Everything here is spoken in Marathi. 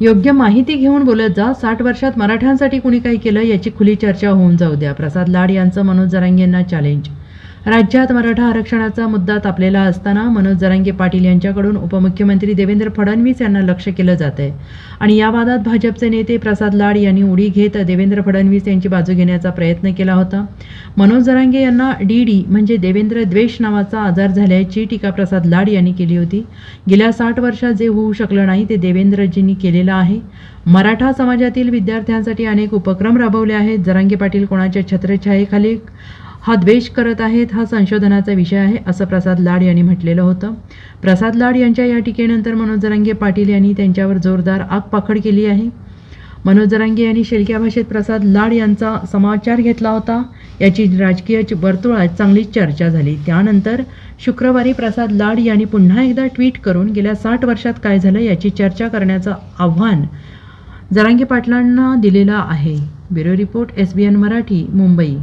योग्य माहिती घेऊन बोलत जा. साठ वर्षात मराठ्यांसाठी कुणी काही केलं याची खुली चर्चा होऊन जाऊ द्या. प्रसाद लाड यांचं मनोज जरांगेंना चॅलेंज राज्यात मराठा आरक्षणाचा मुद्दा तापलेला असताना मनोज जरांगे पाटील यांच्याकडून उपमुख्यमंत्री देवेंद्र फडणवीस यांना लक्ष केलं जात आहे आणि या वादात भाजपचे नेते प्रसाद लाड यांनी उडी घेत देवेंद्र फडणवीस यांची बाजू घेण्याचा प्रयत्न केला होता. मनोज जरांगे यांना डी डी म्हणजे देवेंद्र द्वेष नावाचा आजार झाल्याची टीका प्रसाद लाड यांनी केली होती. गेल्या साठ वर्षात जे होऊ शकलं नाही ते देवेंद्रजींनी केलेलं आहे. मराठा समाजातील विद्यार्थ्यांसाठी अनेक उपक्रम राबवले आहेत. जरांगे पाटील कोणाच्या छत्रछायेखाली हा द्वेष करत आहेत हा संशोधनाचा विषय आहे असं प्रसाद लाड यांनी म्हटलेलं होतं. प्रसाद लाड यांच्या या टीकेनंतर मनोज जरांगे पाटील यांनी त्यांच्यावर जोरदार आगपाखड केली आहे. मनोज जरांगे यांनी शेलक्या भाषेत प्रसाद लाड यांचा समाचार घेतला होता. याची राजकीय वर्तुळात चांगलीच चर्चा झाली. त्यानंतर शुक्रवारी प्रसाद लाड यांनी पुन्हा एकदा ट्विट करून गेल्या साठ वर्षात काय झालं याची चर्चा करण्याचं आव्हान जरांगे पाटलांना दिलेलं आहे. Bureau report S B N Marathi Mumbai.